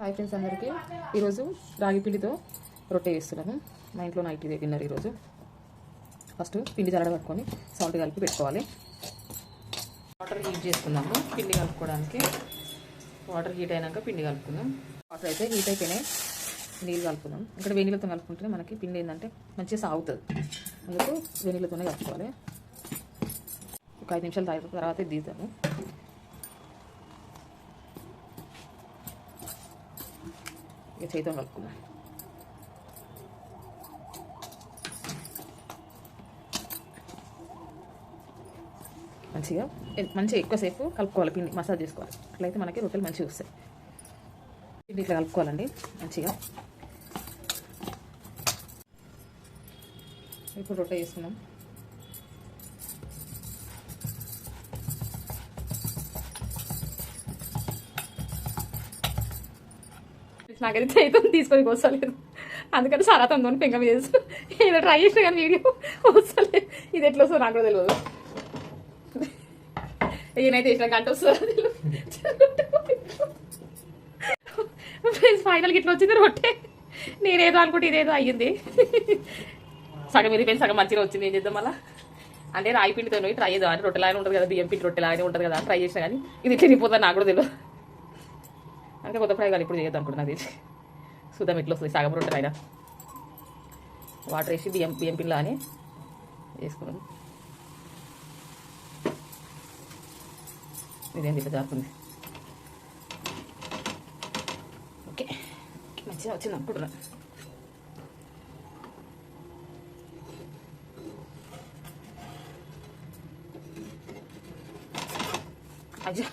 Hi friends అందరికీ. ఈరోజు రాగి పిండితో రొట్టె చేస్తున్నాను మా ఇంట్లో నైట్ ఇదే తిన్నారు ఈరోజు. ఫస్ట్ పిండి చల్లడ పట్టుకొని సాల్ట్ కలిపి పెట్టుకోవాలి. వాటర్ హీట్ చేసుకుందాము పిండి కలుపుకోవడానికి వాటర్ హీట్ అయినాక పిండి కలుపుకుందాం. వాటర్ అయితే హీట్ అయిపోయినాయి నీళ్ళు కలుపుకుందాం. ఇక్కడ వెనీలతో కలుపుకుంటే మనకి పిండి ఏంటంటే మంచిగా సాగుతుంది. అందుకు వెనీలతోనే కలుపుకోవాలి. ఒక ఐదు నిమిషాలు తర్వాత తర్వాత తీద్దాము. ఇక చేతితో కలుపుకుందాం మంచిగా? మంచిగా ఎక్కువసేపు కలుపుకోవాలి పిండి మసాజ్ చేసుకోవాలి. అట్లయితే మనకి రొట్టెలు మంచిగా వస్తాయి. పిండి ఇట్లా కలుపుకోవాలండి మంచిగా. ఇప్పుడు రొట్టె చేసుకున్నాం నాకైతే చేతితో తీసుకొని వస్తలేదు అందుకని సరాతంతో పెంక మీద ఏదో ట్రై చేసిన కానీ వీడియో వస్తలేదు. ఇది ఎట్లా వస్తుందో నాకు కూడా తెలియదు. ఈయనైతే ఇట్లా గంట వస్తుంది ఫ్రెండ్స్ ఫైనల్కి ఇట్లా వచ్చింది రొట్టె. నేనేదో అనుకుంటే ఇదేదో అయ్యింది. సగం ఇది సగం మంచిగా వచ్చింది. ఏం చేద్దాం మళ్ళా? అంటే రాయి పిండితో ట్రై చేద్దాం. అంటే రొట్టెలాగానే ఉంటుంది కదా బియ్యం పిండి రొట్టెలాగానే ఉంటుంది కదా ట్రై చేసినా కానీ ఇది తినిపోతుంది నాకు కూడా తెలియదు. అంటే కొత్త ఫ్రై ఇప్పుడు చేయొద్దు అనుకుంటున్నా తెలిసి చూద్దాం ఎట్లా వస్తుంది. సగం రొట్టెలు ఆయన వాటర్ వేసి బియ్యం బియ్యం పిల్ల అని వేసుకున్నాం. ఇదేం ఇట్లా జారుతుంది ఓకే. మంచిగా వచ్చింది అనుకుంటున్నా. అజ్జా